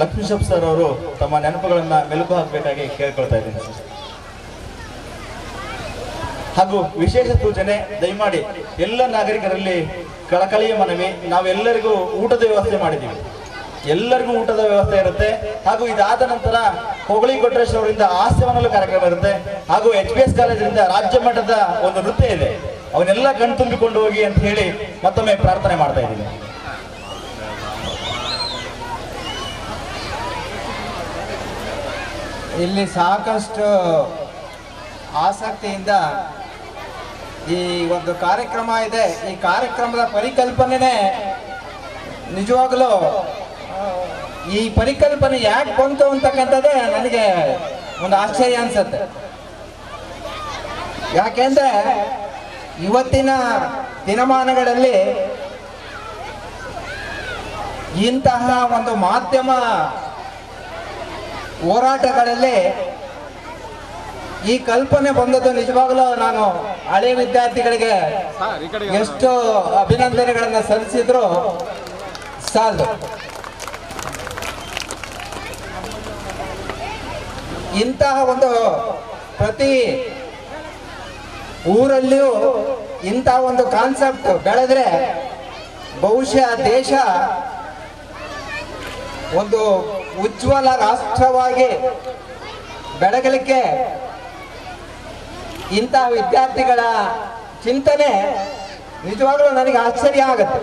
ಲಕ್ಷ್ಮೀಶಪ್ sir ಅವರು ತಮ್ಮ ನೆನಪುಗಳನ್ನ ಮೆಲುಕು ಹಾಕಬೇಕಾಗಿ ಕೇಳ್ಕೊಳ್ತಾ ಇದ್ದೀನಿ ಹಾಗೂ ವಿಶೇಷ ಸೂಚನೆ, ದಯಮಾಡಿ ಎಲ್ಲ ನಾಗರಿಕರಲ್ಲಿ ಕಳಕಳಿಯ ಮನವಿ, ನಾವೆಲ್ಲರಿಗೂ ಊಟದ ವ್ಯವಸ್ಥೆ ಮಾಡಿದ್ದೀವಿ. ಎಲ್ಲರಿಗೂ ಊಟದ ವ್ಯವಸ್ಥೆ ಇರುತ್ತೆ. ಹಾಗೂ ಇದಾದ ನಂತರ ಹೊಗಳಿ ಕೊಟ್ರೇಶ್ ಅವರಿಂದ ಹಾಸ್ಯವನ್ನಲು ಕಾರ್ಯಕ್ರಮ ಇರುತ್ತೆ. ಹಾಗೂ ಎಚ್ ಬಿ ಎಸ್ ಕಾಲೇಜಿನಿಂದ ರಾಜ್ಯ ಮಟ್ಟದ ಒಂದು ನೃತ್ಯ ಇದೆ. ಅವನ್ನೆಲ್ಲ ಕಣ್ತುಂಬಿಕೊಂಡು ಹೋಗಿ ಅಂತ ಹೇಳಿ ಮತ್ತೊಮ್ಮೆ ಪ್ರಾರ್ಥನೆ ಮಾಡ್ತಾ ಇದ್ದೀನಿ. ಇಲ್ಲಿ ಸಾಕಷ್ಟು ಆಸಕ್ತಿಯಿಂದ ಈ ಒಂದು ಕಾರ್ಯಕ್ರಮ ಇದೆ. ಈ ಕಾರ್ಯಕ್ರಮದ ಪರಿಕಲ್ಪನೆನೇ ನಿಜವಾಗಲೂ ಈ ಪರಿಕಲ್ಪನೆ ಯಾಕೆ ಬಂತು ಅಂತಕ್ಕಂಥದ್ದೇ ನನಗೆ ಒಂದು ಆಶ್ಚರ್ಯ ಅನ್ಸತ್ತೆ. ಯಾಕೆಂದ್ರೆ ಇವತ್ತಿನ ದಿನಮಾನಗಳಲ್ಲಿ ಇಂತಹ ಒಂದು ಮಾಧ್ಯಮ ಹೋರಾಟಗಳಲ್ಲಿ ಈ ಕಲ್ಪನೆ ಬಂದದ್ದು ನಿಜವಾಗಲೂ ನಾನು ಹಳೆ ವಿದ್ಯಾರ್ಥಿಗಳಿಗೆ ಎಷ್ಟು ಅಭಿನಂದನೆಗಳನ್ನು ಸಲ್ಲಿಸಿದ್ರು ಸಾಲದು. ಇಂತಹ ಒಂದು ಪ್ರತಿ ಊರಲ್ಲಿಯೂ ಇಂತಹ ಒಂದು ಕಾನ್ಸೆಪ್ಟ್ ಬೆಳೆದ್ರೆ ಬಹುಶಃ ದೇಶ ಒಂದು ಉಜ್ವಲ ರಾಷ್ಟ್ರವಾಗಿ ಬೆಳಗಲಿಕ್ಕೆ ಇಂತಹ ವಿದ್ಯಾರ್ಥಿಗಳ ಚಿಂತನೆ ನಿಜವಾಗಲೂ ನನಗೆ ಆಶ್ಚರ್ಯ ಆಗುತ್ತೆ.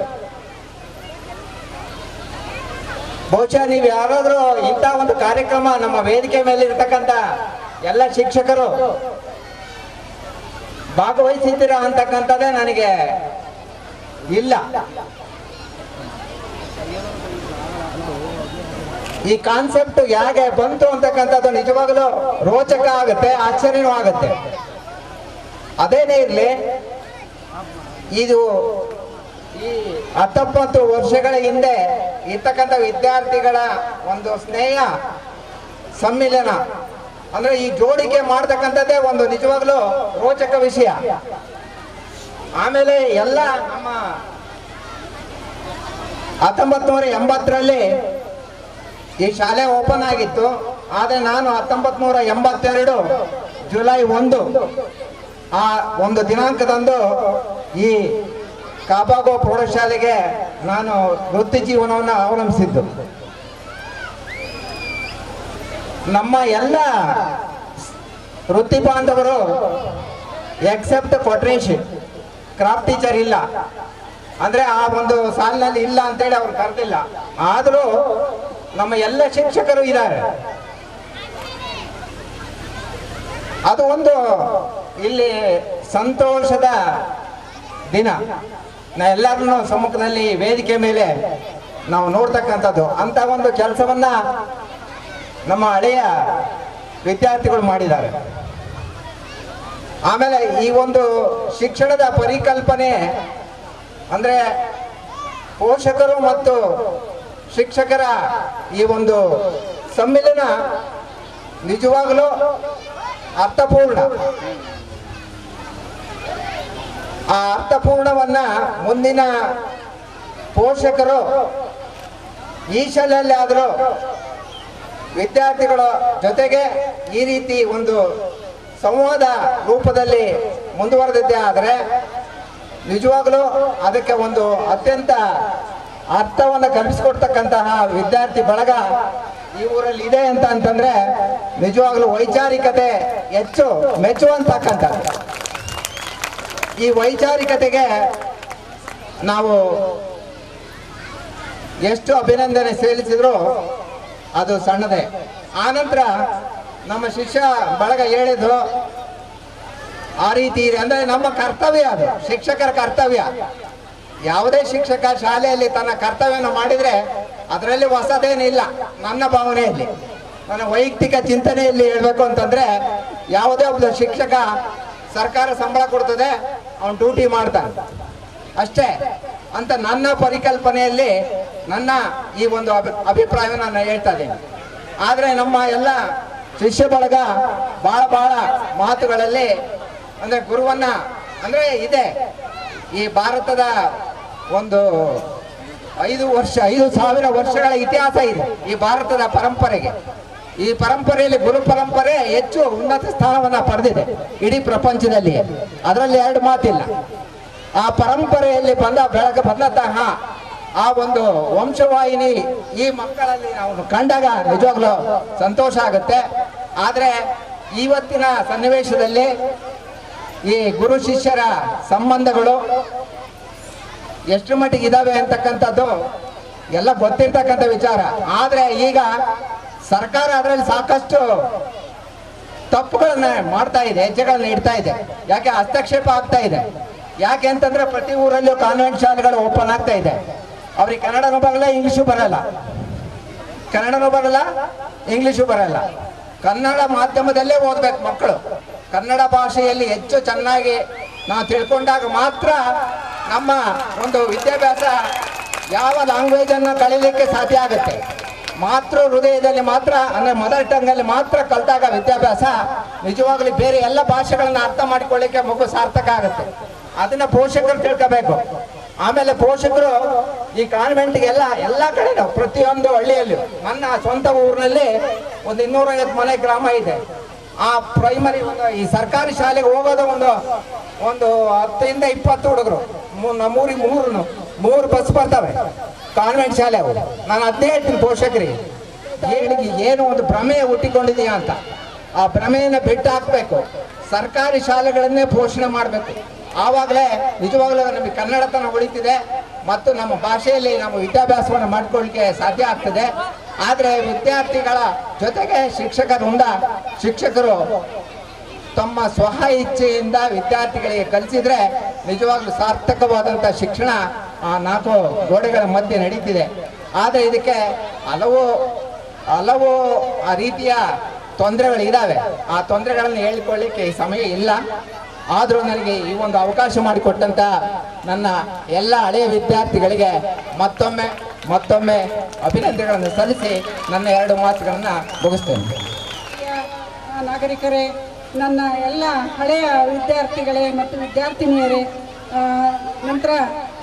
ಬಹುಶಃ ನೀವು ಯಾರಾದರೂ ಇಂಥ ಒಂದು ಕಾರ್ಯಕ್ರಮ ನಮ್ಮ ವೇದಿಕೆ ಮೇಲೆ ಇರ್ತಕ್ಕಂಥ ಎಲ್ಲ ಶಿಕ್ಷಕರು ಭಾಗವಹಿಸಿದ್ದೀರಾ ಅಂತಕ್ಕಂಥದ್ದೇ ನನಗೆ ಇಲ್ಲ. ಈ ಕಾನ್ಸೆಪ್ಟ್ ಹೇಗೆ ಬಂತು ಅಂತಕ್ಕಂಥದ್ದು ನಿಜವಾಗಲೂ ರೋಚಕ ಆಗುತ್ತೆ, ಆಶ್ಚರ್ಯನೂ ಆಗುತ್ತೆ. ಅದೇನೇ ಇರಲಿ, ಇದು ಈ ಹತ್ತೊಂಬತ್ತು ವರ್ಷಗಳ ಹಿಂದೆ ಇರ್ತಕ್ಕಂಥ ವಿದ್ಯಾರ್ಥಿಗಳ ಒಂದು ಸ್ನೇಹ ಸಮ್ಮಿಲನ, ಅಂದ್ರೆ ಈ ಜೋಡಿಕೆ ಮಾಡ್ತಕ್ಕಂಥದ್ದೇ ಒಂದು ನಿಜವಾಗ್ಲೂ ರೋಚಕ ವಿಷಯ. ಆಮೇಲೆ ಎಲ್ಲ ನಮ್ಮ ಹತ್ತೊಂಬತ್ತು ನೂರ ಎಂಬತ್ತರಲ್ಲಿ ಈ ಶಾಲೆ ಓಪನ್ ಆಗಿತ್ತು, ಆದರೆ ನಾನು ಹತ್ತೊಂಬತ್ ನೂರ ಎಂಬತ್ತೆರಡು ಜುಲೈ ಒಂದು, ಆ ಒಂದು ದಿನಾಂಕದಂದು ಈ ಕಾಬಾಗೋ ಪ್ರೌಢಶಾಲೆಗೆ ನಾನು ವೃತ್ತಿ ಜೀವನವನ್ನು ಅವಲಂಬಿಸಿದ್ದು. ನಮ್ಮ ಎಲ್ಲ ವೃತ್ತಿ ಬಾಂಧವರು ಎಕ್ಸೆಪ್ಟ್ ಕೊಟ್ರೇಶ್ ಕ್ರಾಫ್ಟ್ ಟೀಚರ್ ಇಲ್ಲ. ಅಂದ್ರೆ ಆ ಒಂದು ಸಾಲಿನಲ್ಲಿ ಇಲ್ಲ ಅಂತೇಳಿ ಅವ್ರು ಕರೆದಿಲ್ಲ. ಆದರೂ ನಮ್ಮ ಎಲ್ಲ ಶಿಕ್ಷಕರು ಇದ್ದಾರೆ. ಅದು ಒಂದು ಇಲ್ಲಿ ಸಂತೋಷದ ದಿನ. ನಾ ಎಲ್ಲರನ್ನೂ ಸಮ್ಮುಖದಲ್ಲಿ ವೇದಿಕೆ ಮೇಲೆ ನಾವು ನೋಡ್ತಕ್ಕಂಥದ್ದು. ಅಂತ ಒಂದು ಕೆಲಸವನ್ನ ನಮ್ಮ ಹಳೆಯ ವಿದ್ಯಾರ್ಥಿಗಳು ಮಾಡಿದ್ದಾರೆ. ಆಮೇಲೆ ಈ ಒಂದು ಶಿಕ್ಷಣದ ಪರಿಕಲ್ಪನೆ ಅಂದ್ರೆ ಪೋಷಕರು ಮತ್ತು ಶಿಕ್ಷಕರ ಈ ಒಂದು ಸಮ್ಮಿಲನ ನಿಜವಾಗಲೂ ಅರ್ಥಪೂರ್ಣ. ಆ ಅರ್ಥಪೂರ್ಣವನ್ನ ಮುಂದಿನ ಪೋಷಕರು ಈ ಶಾಲೆಯಲ್ಲಿ ಆದರೂ ವಿದ್ಯಾರ್ಥಿಗಳ ಜೊತೆಗೆ ಈ ರೀತಿ ಒಂದು ಸಂವಾದ ರೂಪದಲ್ಲಿ ಮುಂದುವರೆದಿದ್ದೇ ಆದರೆ ನಿಜವಾಗಲೂ ಅದಕ್ಕೆ ಒಂದು ಅತ್ಯಂತ ಅರ್ಥವನ್ನು ಕಲ್ಪಿಸಿಕೊಡ್ತಕ್ಕಂತಹ ವಿದ್ಯಾರ್ಥಿ ಬಳಗ ಈ ಊರಲ್ಲಿ ಇದೆ ಅಂತ ಅಂತಂದ್ರೆ ನಿಜವಾಗ್ಲೂ ವೈಚಾರಿಕತೆ ಹೆಚ್ಚು ಮೆಚ್ಚುವಂತಕ್ಕಂಥ ಈ ವೈಚಾರಿಕತೆಗೆ ನಾವು ಎಷ್ಟು ಅಭಿನಂದನೆ ಸೇರಿಸಿದ್ರು ಅದು ಸಣ್ಣದೇ. ಆನಂತರ ನಮ್ಮ ಶಿಷ್ಯ ಬಳಗ ಹೇಳಿದ್ರು ಆ ರೀತಿ ಇದೆ. ಅಂದ್ರೆ ನಮ್ಮ ಕರ್ತವ್ಯ ಅದು, ಶಿಕ್ಷಕರ ಕರ್ತವ್ಯ. ಯಾವುದೇ ಶಿಕ್ಷಕ ಶಾಲೆಯಲ್ಲಿ ತನ್ನ ಕರ್ತವ್ಯವನ್ನು ಮಾಡಿದರೆ ಅದರಲ್ಲಿ ಹೊಸದೇನಿಲ್ಲ. ನನ್ನ ಭಾವನೆಯಲ್ಲಿ, ನನ್ನ ವೈಯಕ್ತಿಕ ಚಿಂತನೆಯಲ್ಲಿ ಹೇಳ್ಬೇಕು ಅಂತಂದ್ರೆ, ಯಾವುದೇ ಒಬ್ಬ ಶಿಕ್ಷಕ ಸರ್ಕಾರ ಸಂಬಳ ಕೊಡ್ತದೆ, ಅವನು ಡ್ಯೂಟಿ ಮಾಡ್ತಾನೆ. ಅಷ್ಟೇ, ಅಂತ ನನ್ನ ಪರಿಕಲ್ಪನೆಯಲ್ಲಿ ನನ್ನ ಈ ಒಂದು ಅಭಿ- ಅಭಿಪ್ರಾಯವನ್ನು ನಾನು ಹೇಳ್ತಾ ಇದ್ದೀನಿ. ಆದರೆ ನಮ್ಮ ಎಲ್ಲ ಶಿಷ್ಯ ಬಳಗ ಬಹಳ ಬಹಳ ಮಾತುಗಳಲ್ಲಿ, ಅಂದರೆ ಗುರುವನ್ನ, ಅಂದರೆ ಇದೆ, ಈ ಭಾರತದ ಒಂದು ಐದು ವರ್ಷ, ಐದು ಸಾವಿರ ವರ್ಷಗಳ ಇತಿಹಾಸ ಇದೆ ಈ ಭಾರತದ ಪರಂಪರೆಗೆ. ಈ ಪರಂಪರೆಯಲ್ಲಿ ಗುರು ಪರಂಪರೆ ಹೆಚ್ಚು ಉನ್ನತ ಸ್ಥಾನವನ್ನ ಪಡೆದಿದೆ ಇಡೀ ಪ್ರಪಂಚದಲ್ಲಿ ಅದರಲ್ಲಿ ಎರಡು ಮಾತಿಲ್ಲ. ಆ ಪರಂಪರೆಯಲ್ಲಿ ಬಂದ ಬೆಳಗ್ಗೆ ಬಂದಂತಹ ಆ ಒಂದು ವಂಶವಾಹಿನಿ ಈ ಮಕ್ಕಳಲ್ಲಿ ನಾವು ಕಂಡಾಗ ನಿಜವಾಗ್ಲೂ ಸಂತೋಷ ಆಗುತ್ತೆ. ಆದರೆ ಇವತ್ತಿನ ಸನ್ನಿವೇಶದಲ್ಲಿ ಈ ಗುರು ಶಿಷ್ಯರ ಸಂಬಂಧಗಳು ಎಷ್ಟು ಮಟ್ಟಿಗೆ ಇದಾವೆ ಅಂತಕ್ಕಂಥದ್ದು ಎಲ್ಲ ಗೊತ್ತಿರ್ತಕ್ಕಂಥ ವಿಚಾರ. ಆದರೆ ಈಗ ಸರ್ಕಾರ ಅದರಲ್ಲಿ ಸಾಕಷ್ಟು ತಪ್ಪುಗಳನ್ನ ಮಾಡ್ತಾ ಇದೆ, ಹೆಜ್ಜೆಗಳನ್ನ ಇಡ್ತಾ ಇದೆ. ಯಾಕೆ ಹಸ್ತಕ್ಷೇಪ ಆಗ್ತಾ ಇದೆ? ಯಾಕೆ ಅಂತಂದ್ರೆ ಪ್ರತಿ ಊರಲ್ಲೂ ಕಾನ್ವೆಂಟ್ ಶಾಲೆಗಳು ಓಪನ್ ಆಗ್ತಾ ಇದೆ. ಅವ್ರಿಗೆ ಕನ್ನಡನೂ ಬರಲ್ಲ ಇಂಗ್ಲೀಷು ಬರಲ್ಲ. ಕನ್ನಡನೂ ಬರಲ್ಲ ಇಂಗ್ಲೀಷು ಬರಲ್ಲ. ಕನ್ನಡ ಮಾಧ್ಯಮದಲ್ಲೇ ಓದ್ಬೇಕು ಮಕ್ಕಳು. ಕನ್ನಡ ಭಾಷೆಯಲ್ಲಿ ಹೆಚ್ಚು ಚೆನ್ನಾಗಿ ನಾವು ತಿಳ್ಕೊಂಡಾಗ ಮಾತ್ರ ನಮ್ಮ ಒಂದು ವಿದ್ಯಾಭ್ಯಾಸ ಯಾವ ಲ್ಯಾಂಗ್ವೇಜ್ ಅನ್ನು ಕಲೀಲಿಕ್ಕೆ ಸಾಧ್ಯ ಆಗುತ್ತೆ? ಮಾತೃ ಹೃದಯದಲ್ಲಿ ಮಾತ್ರ, ಅಂದ್ರೆ ಮದರ್ ಟಂಗ್ ಅಲ್ಲಿ ಮಾತ್ರ ಕಲ್ತಾಗ ವಿದ್ಯಾಭ್ಯಾಸ ನಿಜವಾಗ್ಲೂ ಬೇರೆ ಎಲ್ಲ ಭಾಷೆಗಳನ್ನ ಅರ್ಥ ಮಾಡಿಕೊಳ್ಳಿಕ್ಕೆ ಮಗು ಸಾರ್ಥಕ ಆಗುತ್ತೆ. ಅದನ್ನ ಪೋಷಕರು ತಿಳ್ಕೋಬೇಕು. ಆಮೇಲೆ ಪೋಷಕರು ಈ ಕಾನ್ವೆಂಟ್ಗೆಲ್ಲ ಎಲ್ಲ ಕಡೆನೂ ಪ್ರತಿಯೊಂದು ಹಳ್ಳಿಯಲ್ಲೂ, ನನ್ನ ಸ್ವಂತ ಊರಿನಲ್ಲಿ ಒಂದು ಇನ್ನೂರೈವತ್ತು ಮನೆ ಗ್ರಾಮ ಇದೆ. ಆ ಪ್ರೈಮರಿ ಒಂದು ಈ ಸರ್ಕಾರಿ ಶಾಲೆಗೆ ಹೋಗೋದ ಒಂದು ಒಂದು ಹತ್ತರಿಂದ ಇಪ್ಪತ್ತು ಹುಡುಗರು. ನಮ್ಮೂರಿ ನಮ್ಮೂರಿಗೆ ಮೂರು ಮೂರು ಬಸ್ ಬರ್ತವೆ. ಕಾನ್ವೆಂಟ್ ಶಾಲೆ ಅವು. ನಾನು ಅದೇ ಹೇಳ್ತೀನಿ ಪೋಷಕರಿಗೆ. ಹೇಳಿಗೆ ಏನು ಒಂದು ಭ್ರಮೆ ಹುಟ್ಟಿಕೊಂಡಿದೆಯಾ ಅಂತ. ಆ ಭ್ರಮೆಯನ್ನು ಬಿಟ್ಟು ಹಾಕಬೇಕು ಸರ್ಕಾರಿ ಶಾಲೆಗಳನ್ನೇ ಪೋಷಣೆ ಮಾಡಬೇಕು. ಆವಾಗಲೇ ನಿಜವಾಗ್ಲೂ ನಮಗೆ ಕನ್ನಡತನ ಉಳಿತಿದೆ. ಮತ್ತು ನಮ್ಮ ಭಾಷೆಯಲ್ಲಿ ನಮ್ಮ ವಿದ್ಯಾಭ್ಯಾಸವನ್ನು ಮಾಡ್ಕೊಳ್ಳಿಕ್ಕೆ ಸಾಧ್ಯ ಆಗ್ತದೆ. ಆದರೆ ವಿದ್ಯಾರ್ಥಿಗಳ ಜೊತೆಗೆ ಶಿಕ್ಷಕರಿಂದ ಶಿಕ್ಷಕರು ತಮ್ಮ ಸ್ವಹ ಇಚ್ಛೆಯಿಂದ ವಿದ್ಯಾರ್ಥಿಗಳಿಗೆ ಕಲಿಸಿದ್ರೆ ನಿಜವಾಗ್ಲೂ ಸಾರ್ಥಕವಾದಂಥ ಶಿಕ್ಷಣ ಆ ನಾಲ್ಕು ಗೋಡೆಗಳ ಮಧ್ಯೆ ನಡೀತಿದೆ. ಆದರೆ ಇದಕ್ಕೆ ಹಲವು ಹಲವು ರೀತಿಯ ತೊಂದರೆಗಳಿದ್ದಾವೆ ಆ ತೊಂದರೆಗಳನ್ನು ಹೇಳಿಕೊಳ್ಳಿಕ್ಕೆ ಸಮಯ ಇಲ್ಲ. ಆದರೂ ನನಗೆ ಈ ಒಂದು ಅವಕಾಶ ಮಾಡಿಕೊಟ್ಟಂತ ನನ್ನ ಎಲ್ಲ ಹಳೆಯ ವಿದ್ಯಾರ್ಥಿಗಳಿಗೆ ಮತ್ತೊಮ್ಮೆ ಮತ್ತೊಮ್ಮೆ ಅಭಿನಂದನೆಗಳನ್ನು ಸಲ್ಲಿಸಿ ನನ್ನ ಎರಡು ಮಾತುಗಳನ್ನು ಮುಗಿಸ್ತೇನೆ. ನಾಗರಿಕರೇ, ನನ್ನ ಎಲ್ಲ ಹಳೆಯ ವಿದ್ಯಾರ್ಥಿಗಳೇ ಮತ್ತು ವಿದ್ಯಾರ್ಥಿನಿಯರೇ ನಂತರ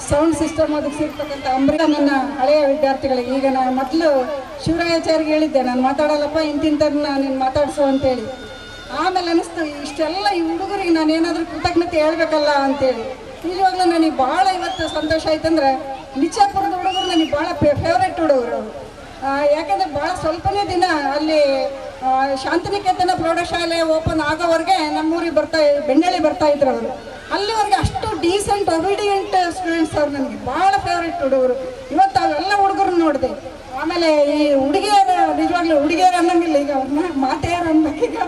ಸೌಂಡ್ ಸಿಸ್ಟಮ್ ಒದಗಿಸಿರ್ತಕ್ಕಂಥ ಅಂಬರೀಷ ನನ್ನ ಹಳೆಯ ವಿದ್ಯಾರ್ಥಿಗಳಿಗೆ ಈಗ ನಾನು ಮೊದಲು ಶಿವರಾಯಾಚಾರ್ಯಗೆ ಹೇಳಿದ್ದೆ, ನಾನು ಮಾತಾಡಲ್ಲಪ್ಪ ಇಂತಿಂಥದನ್ನ ನೀನು ಮಾತಾಡಿಸು ಅಂತೇಳಿ. ಆಮೇಲೆ ಅನಿಸ್ತು ಇಷ್ಟೆಲ್ಲ ಈ ಹುಡುಗರಿಗೆ ನಾನು ಏನಾದರೂ ಕೃತಜ್ಞತೆ ಹೇಳ್ಬೇಕಲ್ಲ ಅಂತೇಳಿ. ನಿಜವಾಗ್ಲೂ ನನಗೆ ಭಾಳ ಇವತ್ತು ಸಂತೋಷ ಆಯ್ತಂದ್ರೆ ಹುಡುಗರು ನನಗೆ ಭಾಳ ಫೇವ್ರೇಟ್ ಹುಡುಗರು ಯಾಕಂದರೆ ಭಾಳ ಸ್ವಲ್ಪನೇ ದಿನ ಅಲ್ಲಿ ಶಾಂತಿನಿಕೇತನ ಪ್ರೌಢಶಾಲೆ ಓಪನ್ ಆಗೋವರೆಗೆ ನಮ್ಮೂರಿಗೆ ಬರ್ತಾ ಬೆಣ್ಣೆಳಿ ಬರ್ತಾ ಇದ್ರು ಅವರು. ಅಲ್ಲಿವರೆಗೆ ಅಷ್ಟು ಡೀಸೆಂಟ್ ಒಬಿಡಿಯಂಟ್ ಸ್ಟೂಡೆಂಟ್ಸ್ ಅವ್ರು ನನಗೆ. ಭಾಳ ಫೇವ್ರೆಟ್ ಹುಡುಗರು ಇವತ್ತು ಅವೆಲ್ಲ ಹುಡುಗರು ನೋಡಿದೆ. ಆಮೇಲೆ ಈ ಹುಡುಗಿಯರು, ನಿಜವಾಗ್ಲೂ ಹುಡುಗಿಯರು ಅನ್ನೋಂಗಿಲ್ಲ ಈಗ ಅವ್ರನ್ನ, ಮಾತೆಯರು ಅನ್ಬೇಕೀಗ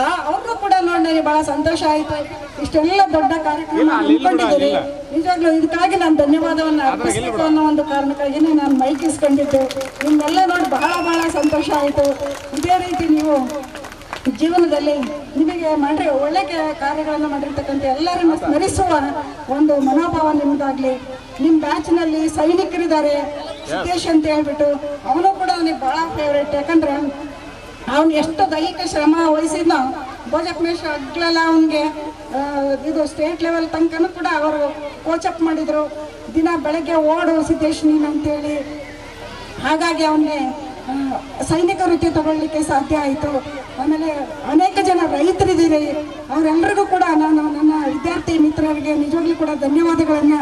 ಆ ಅವ್ರಿಗೂ ಕೂಡ ನೋಡಿ ನನಗೆ ಬಹಳ ಸಂತೋಷ ಆಯ್ತು. ಇಷ್ಟೆಲ್ಲ ದೊಡ್ಡ ಕಾರ್ಯಕ್ರಮ ಹಮ್ಮಿಕೊಂಡಿದ್ದೀರಿ. ನಿಜವಾಗ್ಲೂ ಇದಕ್ಕಾಗಿ ನಾನು ಧನ್ಯವಾದವನ್ನು ಅರ್ಪಿಸಬೇಕು ಅನ್ನೋ ಒಂದು ಕಾರಣಕ್ಕಾಗಿನೇ ನಾನು ಮೈಕ್ ಇಸ್ಕೊಂಡಿದ್ದು ನಿಮ್ಮೆಲ್ಲ ನೋಡಿ ಬಹಳ ಬಹಳ ಸಂತೋಷ ಆಯಿತು. ಇದೇ ರೀತಿ ನೀವು ಜೀವನದಲ್ಲಿ ನಿಮಗೆ ಮಾಡಿ ಒಳ್ಳೆ ಕಾರ್ಯಗಳನ್ನು ಮಾಡಿರ್ತಕ್ಕಂಥ ಎಲ್ಲರನ್ನು ಸ್ಮರಿಸುವ ಒಂದು ಮನೋಭಾವ ನಿಮ್ಮದಾಗಲಿ ನಿಮ್ಮ ಬ್ಯಾಚ್ನಲ್ಲಿ ಸೈನಿಕರಿದ್ದಾರೆ. ಸಿದ್ದೇಶ್ ಅಂತ ಹೇಳ್ಬಿಟ್ಟು ಅವನು ಕೂಡ ನನಗೆ ಭಾಳ ಫೇವ್ರೇಟ್ ಯಾಕಂದ್ರೆ ಅವನು ಎಷ್ಟು ದೈಹಿಕ ಶ್ರಮ ವಹಿಸಿದ್ನೋ ಭೋಜಪ್ಮೇಶ್ ಅಗ್ಲೆಲ್ಲ ಅವನಿಗೆ. ಇದು ಸ್ಟೇಟ್ ಲೆವೆಲ್ ತನಕನೂ ಕೂಡ ಅವರು ಕೋಚಪ್ ಮಾಡಿದರು. ದಿನ ಬೆಳಗ್ಗೆ ಓಡು ಸಿದ್ದೇಶ್ ನೀನು ಅಂತೇಳಿ. ಹಾಗಾಗಿ ಅವನಿಗೆ ಸೈನಿಕ ವೃತ್ತಿ ತಗೊಳ್ಳಿಕ್ಕೆ ಸಾಧ್ಯ ಆಯಿತು. ಆಮೇಲೆ ಅನೇಕ ಜನ ರೈತರಿದ್ದೀರಿ. ಅವರೆಲ್ಲರಿಗೂ ಕೂಡ ನಾನು ನನ್ನ ವಿದ್ಯಾರ್ಥಿ ಮಿತ್ರರಿಗೆ ನಿಜವಾಗ್ಲೂ ಕೂಡ ಧನ್ಯವಾದಗಳನ್ನು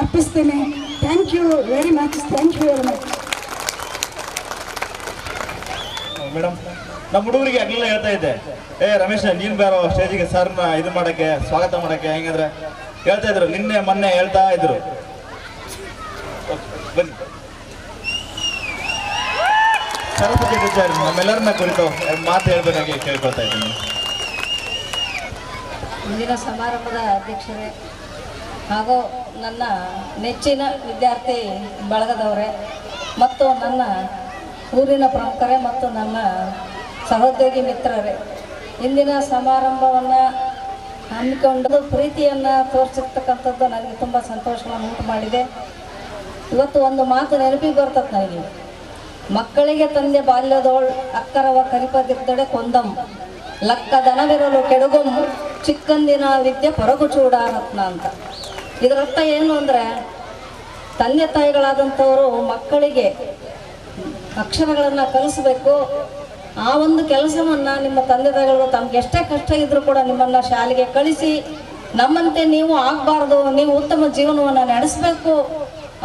ಅರ್ಪಿಸ್ತೇನೆ. Thank you very much thank you very much madam, ನಮ್ಮ ಹುಡುಗರಿಗೆ ಆಗ್ಲಿಲ್ಲ ಹೇಳ್ತಾ ಇದ್ದೆ. ಏ, ರಮೇಶ್, ನೀನ್ ಬೇರೋ ಸ್ಟೇಜಿಗೆ ಸರ್ನ ಇದು ಮಾಡಕ್ಕೆ, ಸ್ವಾಗತ ಮಾಡಕ್ಕೆ ಹೆಂಗಂದ್ರೆ ಹೇಳ್ತಾ ಇದ್ರು. ನಿನ್ನೆ ಮೊನ್ನೆ ಹೇಳ್ತಾ ಇದ್ರು. ಬನ್ನಿ. ಸರಸ್ವತಿ ಟೀಚರ್ ನಮ್ಮೆಲ್ಲರನ್ನ ಕುರಿತು ಮಾತು ಹೇಳ್ಬೇಕಾಗಿ ಕೇಳ್ಕೊಳ್ತಾ ಇದ್ದೀನಿ. ಇಂದಿನ ಸಮಾರಂಭದ ಅಧ್ಯಕ್ಷರೇ ಹಾಗೂ ನನ್ನ ನೆಚ್ಚಿನ ವಿದ್ಯಾರ್ಥಿ ಬಳಗದವರೇ ಮತ್ತು ನನ್ನ ಊರಿನ ಪ್ರಮುಖರೇ ಮತ್ತು ನನ್ನ ಸಹೋದ್ಯೋಗಿ ಮಿತ್ರರೇ, ಇಂದಿನ ಸಮಾರಂಭವನ್ನು ಹಮ್ಮಿಕೊಂಡು ಪ್ರೀತಿಯನ್ನು ತೋರಿಸಿರ್ತಕ್ಕಂಥದ್ದು ನನಗೆ ತುಂಬ ಸಂತೋಷವನ್ನು ಉಂಟು ಮಾಡಿದೆ ಇವತ್ತು ಒಂದು ಮಾತು ನೆನಪಿಗೆ ಬರ್ತದೆ ನನಗೆ. ಮಕ್ಕಳಿಗೆ ತಂದೆ ಬಾಲ್ಯದೋಳ್ ಅಕ್ಕರವ ಕರಿಪದಿರ್ದಡೆ ಕೊಂದಂ, ಲಕ್ಕ ದನವಿರಲು ಕೆಡುಗುಂ, ಚಿಕ್ಕಂದಿನ ವಿದ್ಯೆ ಪರಗು ಚೂಡಾರತ್ನ ಅಂತ. ಇದರರ್ಥ ಏನು ಅಂದರೆ, ತಂದೆ ತಾಯಿಗಳಾದಂಥವರು ಮಕ್ಕಳಿಗೆ ಅಕ್ಷರಗಳನ್ನು ಕಲಿಸ್ಬೇಕು. ಆ ಒಂದು ಕೆಲಸವನ್ನು ನಿಮ್ಮ ತಂದೆ ತಾಯಿಗಳು ತಮ್ಗೆ ಎಷ್ಟೇ ಕಷ್ಟ ಇದ್ರೂ ಕೂಡ ನಿಮ್ಮನ್ನು ಶಾಲೆಗೆ ಕಳಿಸಿ, ನಮ್ಮಂತೆ ನೀವು ಆಗಬಾರ್ದು, ನೀವು ಉತ್ತಮ ಜೀವನವನ್ನು ನಡೆಸಬೇಕು.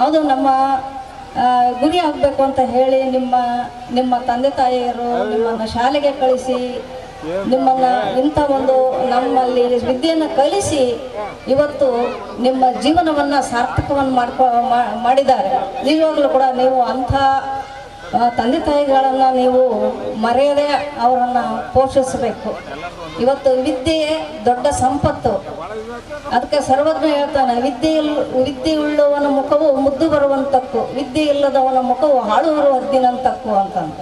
ಅದು ನಮ್ಮ ಗುರಿ ಆಗಬೇಕು ಅಂತ ಹೇಳಿ ನಿಮ್ಮ ನಿಮ್ಮ ತಂದೆ ತಾಯಿಯರು ನಿಮ್ಮನ್ನು ಶಾಲೆಗೆ ಕಳಿಸಿ, ನಿಮ್ಮನ್ನ ಇಂಥ ಒಂದು ನಮ್ಮಲ್ಲಿ ವಿದ್ಯೆಯನ್ನು ಕಲಿಸಿ, ಇವತ್ತು ನಿಮ್ಮ ಜೀವನವನ್ನ ಸಾರ್ಥಕವನ್ನು ಮಾಡ್ಕೊ ಮಾಡಿದ್ದಾರೆ. ನಿಜವಾಗ್ಲೂ ಕೂಡ ನೀವು ಅಂಥ ತಂದೆ ತಾಯಿಗಳನ್ನು ನೀವು ಮರೆಯದೆ ಅವರನ್ನು ಪೋಷಿಸಬೇಕು. ಇವತ್ತು ವಿದ್ಯೆಯೇ ದೊಡ್ಡ ಸಂಪತ್ತು. ಅದಕ್ಕೆ ಸರ್ವಜ್ಞ ಹೇಳ್ತಾನೆ ವಿದ್ಯೆ ಇಲ್ ವಿದ್ಯೆ ಉಳ್ಳವನ ಮುಖವು ಮುದ್ದು ಬರುವಂತಕ್ಕು ವಿದ್ಯೆ ಇಲ್ಲದವನ ಮುಖವು ಹಾಳು ಬರುವ ಹದ್ದಿನಂತಕ್ಕು ಅಂತಂದು.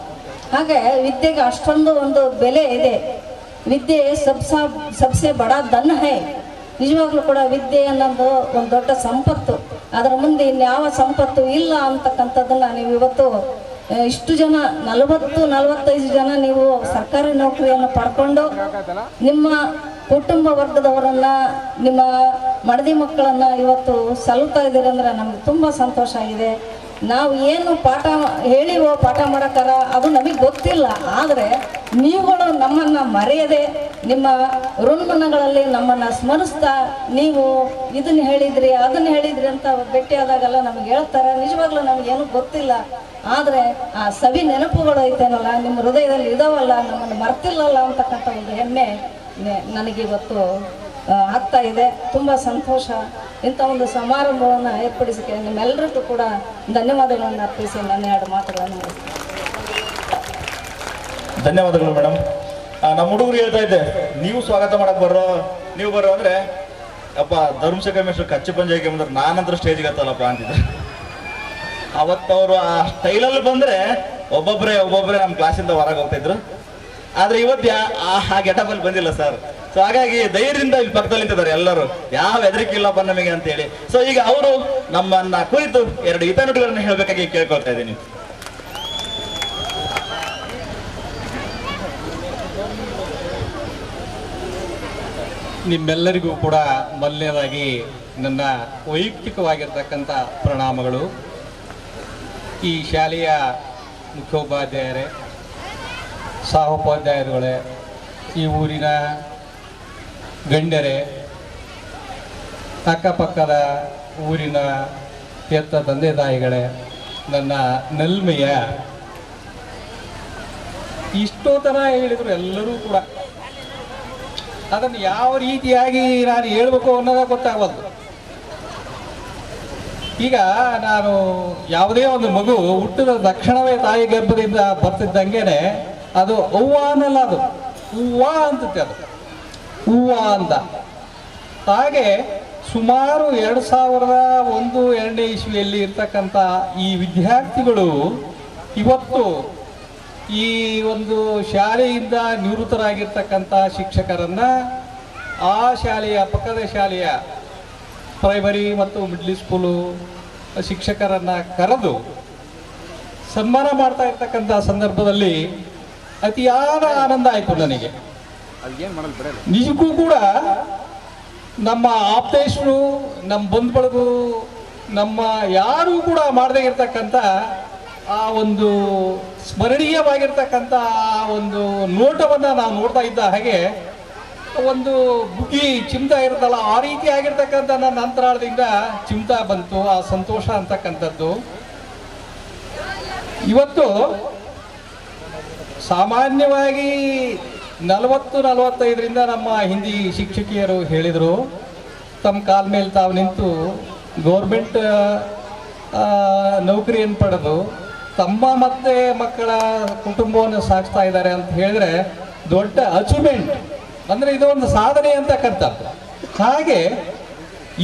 ಹಾಗೆ ವಿದ್ಯೆಗೆ ಅಷ್ಟೊಂದು ಒಂದು ಬೆಲೆ ಇದೆ. ವಿದ್ಯೆ ಸಬ್ಸಾ ಸಬ್ಸೆ ಬಡ ದನ್ನ ಹೇ. ನಿಜವಾಗ್ಲೂ ಕೂಡ ವಿದ್ಯೆ ಅನ್ನೋದು ಒಂದು ದೊಡ್ಡ ಸಂಪತ್ತು. ಅದರ ಮುಂದೆ ಇನ್ಯಾವ ಸಂಪತ್ತು ಇಲ್ಲ ಅಂತಕ್ಕಂಥದ್ದನ್ನ ನೀವು ಇವತ್ತು ಇಷ್ಟು ಜನ, ನಲವತ್ತು, ನಲವತ್ತೈದು ಜನ ನೀವು ಸರ್ಕಾರಿ ನೌಕರಿಯನ್ನು ಪಡ್ಕೊಂಡು ನಿಮ್ಮ ಕುಟುಂಬ ವರ್ಗದವರನ್ನ, ನಿಮ್ಮ ಮಡದಿ ಮಕ್ಕಳನ್ನ ಇವತ್ತು ಸಲ್ತಾ ಇದ್ದೀರಂದ್ರೆ ನಮ್ಗೆ ತುಂಬ ಸಂತೋಷ ಆಗಿದೆ. ನಾವು ಏನು ಪಾಠ ಹೇಳಿವೋ, ಪಾಠ ಮಾಡಕ್ಕಾರ ಅದು ನಮಗೆ ಗೊತ್ತಿಲ್ಲ. ಆದರೆ ನೀವುಗಳು ನಮ್ಮನ್ನು ಮರೆಯದೆ, ನಿಮ್ಮ ಋಣ್ಮನಗಳಲ್ಲಿ ನಮ್ಮನ್ನು ಸ್ಮರಿಸ್ತಾ ನೀವು ಇದನ್ನು ಹೇಳಿದ್ರಿ ಅದನ್ನು ಹೇಳಿದ್ರಿ ಅಂತ ಭೇಟಿಯಾದಾಗೆಲ್ಲ ನಮಗೆ ಹೇಳ್ತಾರೆ. ನಿಜವಾಗ್ಲೂ ನಮಗೇನು ಗೊತ್ತಿಲ್ಲ. ಆದರೆ ಆ ಸವಿ ನೆನಪುಗಳು ಐತೇನಲ್ಲ, ನಿಮ್ಮ ಹೃದಯದಲ್ಲಿ ಇದಾವಲ್ಲ, ನಮ್ಮನ್ನು ಮರ್ತಿಲ್ಲಲ್ಲ ಅಂತಕ್ಕಂಥ ಒಂದು ಹೆಮ್ಮೆ ನನಗಿವತ್ತು ಆಗ್ತಾ ಇದೆ. ತುಂಬ ಸಂತೋಷ. ಇಂಥ ಒಂದು ಸಮಾರಂಭವನ್ನು ಏರ್ಪಡಿಸಿಕೆ ನಿಮ್ಮೆಲ್ಲರಿಗೂ ಕೂಡ ಧನ್ಯವಾದಗಳನ್ನು ಅರ್ಪಿಸಿ ನನ್ನ ಎರಡು ಮಾತುಗಳನ್ನು ಧನ್ಯವಾದಗಳು ಮೇಡಮ್ ನಮ್ಮ ಹುಡುಗರು ಹೇಳ್ತಾ ಇದ್ದೆ ನೀವು ಸ್ವಾಗತ ಮಾಡಕ್ ಬರೋ, ನೀವು ಬರೋ ಅಂದ್ರೆ, ಅಪ್ಪ, ಧರ್ಮಶೇಖರ ಮಿಶ್ರ ಕಚ್ಚಿ ಪಂಜಾಯಿಗೆ ಬಂದ್ರೆ ನಾನಂತರ ಸ್ಟೇಜ್ಗೆ ಹತ್ತಲ್ಲಪ್ಪ ಅಂತಿದ್ರು. ಅವತ್ತವರು ಆ ಸ್ಟೈಲಲ್ಲಿ ಬಂದ್ರೆ ಒಬ್ಬೊಬ್ಬರೇ ಒಬ್ಬೊಬ್ಬರೇ ನಮ್ಮ ಕ್ಲಾಸಿಂದ ಹೊರಗೆ ಹೋಗ್ತಿದ್ರು. ಆದ್ರೆ ಇವತ್ತು ಆ ಅಲ್ಲಿ ಬಂದಿಲ್ಲ ಸರ್ ಸೊ ಹಾಗಾಗಿ ಧೈರ್ಯದಿಂದ ಇಲ್ಲಿ ಪಕ್ಕದಲ್ಲಿ ನಿಂತಿದ್ದಾರೆ ಎಲ್ಲರೂ. ಯಾವ ಹೆದರಿಕೆ ಇಲ್ಲಪ್ಪ ನಮಗೆ ಅಂತ ಹೇಳಿ ಸೊ ಈಗ ಅವರು ನಮ್ಮನ್ನ ಕುರಿತು ಎರಡು ಹಿತನುಡಿಗಳನ್ನ ಹೇಳಬೇಕಾಗಿ ಕೇಳ್ಕೊಳ್ತಾ ಇದ್ದೀನಿ. ನಿಮ್ಮೆಲ್ಲರಿಗೂ ಕೂಡ ಮೊದಲನೇದಾಗಿ ನನ್ನ ವೈಯಕ್ತಿಕವಾಗಿರ್ತಕ್ಕಂಥ ಪ್ರಣಾಮಗಳು. ಈ ಶಾಲೆಯ ಮುಖ್ಯೋಪಾಧ್ಯಾಯರೇ, ಸಹೋಪಾಧ್ಯಾಯರುಗಳೇ, ಈ ಊರಿನ ಗಣ್ಯರೇ ಅಕ್ಕಪಕ್ಕದ ಊರಿನ ಎತ್ತ ತಂದೆ ತಾಯಿಗಳೇ, ನನ್ನ ನಲ್ಮೆಯ, ಇಷ್ಟೋ ಥರ ಹೇಳಿದರು ಎಲ್ಲರೂ ಕೂಡ. ಅದನ್ನು ಯಾವ ರೀತಿಯಾಗಿ ನಾನು ಹೇಳ್ಬೇಕು ಅನ್ನೋದ ಗೊತ್ತಾಗವಲ್ದು. ಈಗ ನಾನು ಯಾವುದೇ ಒಂದು ಮಗು ಹುಟ್ಟಿದ ತಕ್ಷಣವೇ ತಾಯಿ ಗರ್ಭದಿಂದ ಬರ್ತಿದ್ದಂಗೆನೆ ಅದು ಅವ್ವ ಅನ್ನಲ್ಲ ಅದು. ಹೂವ ಅಂತತೆ ಅದು. ಹೂವ ಅಂತ ಹಾಗೆ ಸುಮಾರು ಎರಡು ಸಾವಿರದ ಒಂದು ಎರಡನೇ ಇಸ್ವಿಯಲ್ಲಿ ಇರ್ತಕ್ಕಂಥ ಈ ವಿದ್ಯಾರ್ಥಿಗಳು ಇವತ್ತು ಈ ಒಂದು ಶಾಲೆಯಿಂದ ನಿವೃತ್ತರಾಗಿರ್ತಕ್ಕಂಥ ಶಿಕ್ಷಕರನ್ನು ಆ ಶಾಲೆಯ, ಪಕ್ಕದ ಶಾಲೆಯ ಪ್ರೈಮರಿ ಮತ್ತು ಮಿಡ್ಲ್ ಸ್ಕೂಲು ಶಿಕ್ಷಕರನ್ನು ಕರೆದು ಸನ್ಮಾನ ಮಾಡ್ತಾ ಇರ್ತಕ್ಕಂಥ ಸಂದರ್ಭದಲ್ಲಿ ಅತಿಯಾದ ಆನಂದ ಆಯಿತು ನನಗೆ. ನಿಜಕ್ಕೂ ಕೂಡ ನಮ್ಮ ಆಪ್ತೇಶರು ನಮ್ಮ ಬಂಧುಗಳಿಗೂ ನಮ್ಮ ಯಾರೂ ಕೂಡ ಮಾಡದೇ ಇರತಕ್ಕಂಥ ಆ ಒಂದು ಸ್ಮರಣೀಯವಾಗಿರ್ತಕ್ಕಂಥ ಆ ಒಂದು ನೋಟವನ್ನು ನಾವು ನೋಡ್ತಾ ಇದ್ದ ಹಾಗೆ ಒಂದು ಬುದ್ಧಿ ಚಿಮ್ತ ಇರುತ್ತಲ್ಲ, ಆ ರೀತಿ ಆಗಿರ್ತಕ್ಕಂಥ ನನ್ನ ಅಂತರಾಳದಿಂದ ಚಿಮ್ತ ಬಂತು, ಆ ಸಂತೋಷ ಅಂತಕ್ಕಂಥದ್ದು. ಇವತ್ತು ಸಾಮಾನ್ಯವಾಗಿ ನಲವತ್ತು ನಲವತ್ತೈದರಿಂದ ನಮ್ಮ ಹಿಂದಿ ಶಿಕ್ಷಕಿಯರು ಹೇಳಿದರು, ತಮ್ಮ ಕಾಲ ಮೇಲೆ ತಾವು ನಿಂತು ಗೌರ್ಮೆಂಟ್ ನೌಕರಿಯನ್ನು ಪಡೆದು ತಮ್ಮ ಮತ್ತೆ ಮಕ್ಕಳ ಕುಟುಂಬವನ್ನು ಸಾಗಿಸ್ತಾ ಇದ್ದಾರೆ ಅಂತ ಹೇಳಿದ್ರೆ ದೊಡ್ಡ ಅಚೀವ್ಮೆಂಟ್ ಅಂದರೆ ಇದು ಒಂದು ಸಾಧನೆ ಅಂತ ಕರ್ತಾರೆ ಹಾಗೆ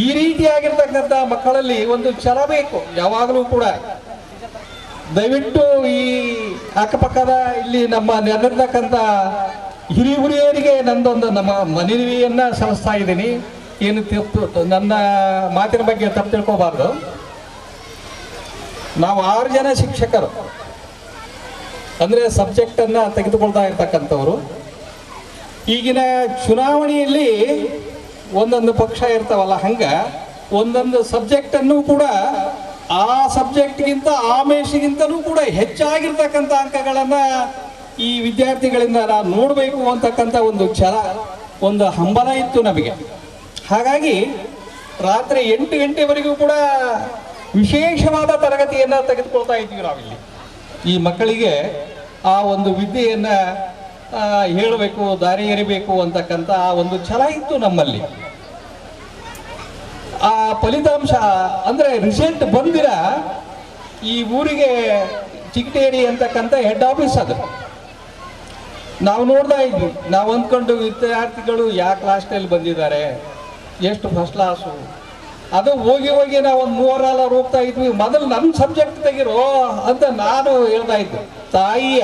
ಈ ರೀತಿಯಾಗಿರ್ತಕ್ಕಂಥ ಮಕ್ಕಳಲ್ಲಿ ಒಂದು ಛಲ ಬೇಕು, ಯಾವಾಗಲೂ ಕೂಡ. ದಯವಿಟ್ಟು ಈ ಅಕ್ಕಪಕ್ಕದ ಇಲ್ಲಿ ನಮ್ಮ ನೆರೆದಿರ್ತಕ್ಕಂಥ ಹುರಿಯರಿಗೆ ನಂದೊಂದು ನಮ್ಮ ಮನವಿಯನ್ನ ಸಲ್ಲಿಸ್ತಾ ಇದ್ದೀನಿ. ಏನು ತಪ್ಪು ನನ್ನ ಮಾತಿನ ಬಗ್ಗೆ ತಪ್ಪು ತಿಳ್ಕೋಬಾರ್ದು. ನಾವು ಆರು ಜನ ಶಿಕ್ಷಕರು. ಅಂದರೆ ಸಬ್ಜೆಕ್ಟನ್ನು ತೆಗೆದುಕೊಳ್ತಾ ಇರ್ತಕ್ಕಂಥವ್ರು. ಈಗಿನ ಚುನಾವಣೆಯಲ್ಲಿ ಒಂದೊಂದು ಪಕ್ಷ ಇರ್ತಾವಲ್ಲ ಹಂಗ, ಒಂದೊಂದು ಸಬ್ಜೆಕ್ಟನ್ನು ಕೂಡ ಆ ಸಬ್ಜೆಕ್ಟ್ಗಿಂತ ಆ ಕೂಡ ಹೆಚ್ಚಾಗಿರ್ತಕ್ಕಂಥ ಅಂಕಗಳನ್ನು ಈ ವಿದ್ಯಾರ್ಥಿಗಳಿಂದ ನಾವು ನೋಡಬೇಕು ಅಂತಕ್ಕಂಥ ಒಂದು ಛಲ, ಒಂದು ಹಂಬಲ ಇತ್ತು ನಮಗೆ. ಹಾಗಾಗಿ ರಾತ್ರಿ ಎಂಟು ಗಂಟೆವರೆಗೂ ಕೂಡ ವಿಶೇಷವಾದ ತರಗತಿಯನ್ನು ತೆಗೆದುಕೊಳ್ತಾ ಇದ್ವಿ ನಾವಿಲ್ಲಿ. ಈ ಮಕ್ಕಳಿಗೆ ಆ ಒಂದು ವಿದ್ಯೆಯನ್ನು ಹೇಳಬೇಕು, ದಾರಿ ಎರಿಬೇಕು ಅಂತಕ್ಕಂಥ ಆ ಒಂದು ಛಲ ಇತ್ತು ನಮ್ಮಲ್ಲಿ. ಆ ಫಲಿತಾಂಶ, ಅಂದ್ರೆ ರಿಸಲ್ಟ್ ಬಂದಿರ ಈ ಊರಿಗೆ ಚಿಕ್ಕಟೇರಿ ಅಂತಕ್ಕಂಥ ಹೆಡ್ ಆಫೀಸ್ ಅದು. ನಾವು ನೋಡ್ತಾ ಇದ್ವಿ. ನಾವು ಅಂದ್ಕೊಂಡು ವಿದ್ಯಾರ್ಥಿಗಳು ಯಾವ ಕ್ಲಾಸ್ನಲ್ಲಿ ಬಂದಿದ್ದಾರೆ? ಎಷ್ಟು ಫಸ್ಟ್ ಕ್ಲಾಸು ಅದು ಹೋಗಿ ಹೋಗಿ ನಾವು ಒಂದು ಮೂವರಾಲ ಹೋಗ್ತಾ ಇದ್ವಿ. ಮೊದಲು ನಮ್ಮ ಸಬ್ಜೆಕ್ಟ್ ತೆಗಿರೋ ಅಂತ ನಾನು ಹೇಳ್ತಾ ಇದ್ದೆ. ತಾಯಿಯ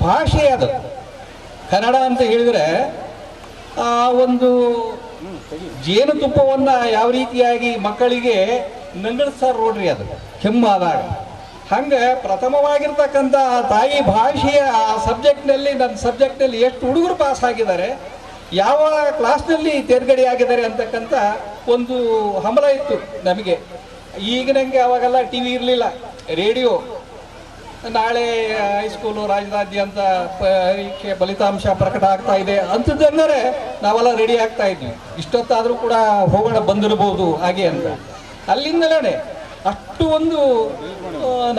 ಭಾಷೆ ಅದು. ಕನ್ನಡ ಅಂತ ಹೇಳಿದ್ರೆ, ಆ ಒಂದು ಜೇನುತುಪ್ಪವನ್ನು ಯಾವ ರೀತಿಯಾಗಿ ಮಕ್ಕಳಿಗೆ ನಂಗಡಿಸ್ತಾರ ನೋಡ್ರಿ ಅದು. ಕೆಮ್ಮಾದಾಗ ಹಂಗೆ ಪ್ರಥಮವಾಗಿರ್ತಕ್ಕಂಥ ತಾಯಿ ಭಾಷೆಯ ಆ ಸಬ್ಜೆಕ್ಟ್ನಲ್ಲಿ, ನನ್ನ ಸಬ್ಜೆಕ್ಟ್ನಲ್ಲಿ ಎಷ್ಟು ಹುಡುಗರು ಪಾಸ್ ಆಗಿದ್ದಾರೆ ಯಾವ ಕ್ಲಾಸ್ನಲ್ಲಿ ತೇರ್ಗಡೆ ಆಗಿದ್ದಾರೆ ಅಂತಕ್ಕಂಥ ಒಂದು ಹಂಬಲ ಇತ್ತು ನಮಗೆ. ಈಗಿನಂಗೆ ಅವಾಗೆಲ್ಲ ಟಿ ವಿ ಇರಲಿಲ್ಲ ರೇಡಿಯೋ ನಾಳೆ ಹೈಸ್ಕೂಲು ರಾಜ್ಯಾದ್ಯಂತ ಪರೀಕ್ಷೆ ಫಲಿತಾಂಶ ಪ್ರಕಟ ಆಗ್ತಾ ಇದೆ ಅಂಥದ್ದೆಂದರೆ ನಾವೆಲ್ಲ ರೆಡಿ ಆಗ್ತಾ ಇದ್ವಿ. ಇಷ್ಟೊತ್ತಾದರೂ ಕೂಡ ಹೋಗೋಣ ಬಂದಿರಬಹುದು ಹಾಗೆ ಅಂತ. ಅಲ್ಲಿಂದಲೇ ಅಷ್ಟು ಒಂದು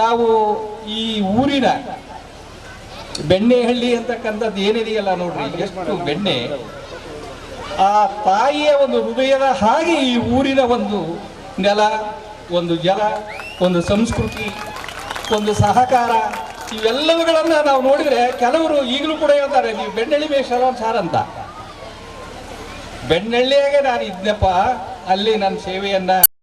ನಾವು ಈ ಊರಿನ ಬೆಣ್ಣೆಹಳ್ಳಿ ಅಂತಕ್ಕಂಥದ್ದು ಏನಿದೆಯಲ್ಲ ನೋಡ್ರಿ, ಎಷ್ಟು ಬೆಣ್ಣೆ. ಆ ತಾಯಿಯ ಒಂದು ಹೃದಯದ ಹಾಗೆ ಈ ಊರಿನ ಒಂದು ನೆಲ, ಒಂದು ಜಲ, ಒಂದು ಸಂಸ್ಕೃತಿ, ಒಂದು ಸಹಕಾರ, ಇವೆಲ್ಲವುಗಳನ್ನ ನಾವು ನೋಡಿದರೆ ಕೆಲವರು ಈಗಲೂ ಕೂಡ ಹೇಳ್ತಾರೆ, ನೀವು ಬೆಣ್ಣೆಳ್ಳಿ ಮೇಷರ ಸಾರ್ ಅಂತ. ಬೆಣ್ಣೆಳ್ಳಿಯಾಗೆ ನಾನು ಇದ್ನಪ್ಪ ಅಲ್ಲಿ ನನ್ನ ಸೇವೆಯನ್ನ